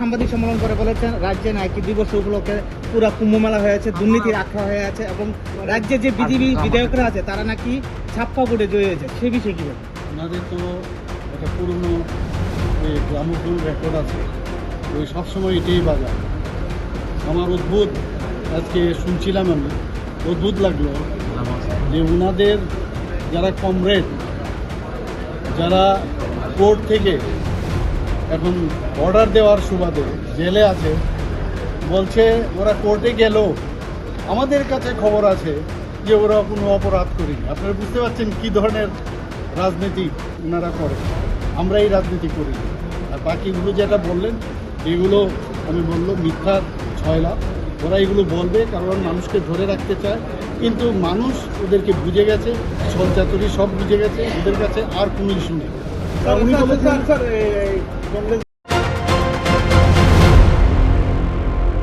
সাংবাদিক সম্মেলন করে বলেছেন রাজ্যে নাকি দিবস উপলক্ষে পুরো কুম্ভ মেলা হয়েছে দুর্নীতির আখড়া হয়ে আছে এবং রাজ্যে যে বিজেপি বিধায়করা আছে তারা নাকি ছাপ্পা ভোটে জয়ী হয়েছে। সে বিষয়ে কি বলবেন? ওনাদের তো একটা পুরনো গ্রামোফোন রেকর্ড আছে। ওই সবসময় এটাই বাজার। আমার অদ্ভুত আজকে শুনছিলাম আমি অদ্ভুত লাগল যে ওনাদের যারা কমরেড যারা কোর্ট থেকে এখন অর্ডার দেওয়ার সুবাদে জেলে আছে। বলছে ওরা কোর্টে গেল। আমাদের কাছে খবর আছে যে ওরা কোনো অপরাধ করেনি। আপনারা বুঝতে পারছেন কী ধরনের রাজনীতি ওনারা করে আমরা এই রাজনীতি করি। আর বাকিগুলো যেটা বললেন এগুলো আমি বলল মিথ্যার ছয়লা। ওরা এগুলো বলবে কারণ মানুষকে ধরে রাখতে চায়। কিন্তু মানুষ ওদেরকে বুঝে গেছে সলচাতুরি সব বুঝে গেছে ওদের কাছে আর কোনো ইস্যু নেই। তা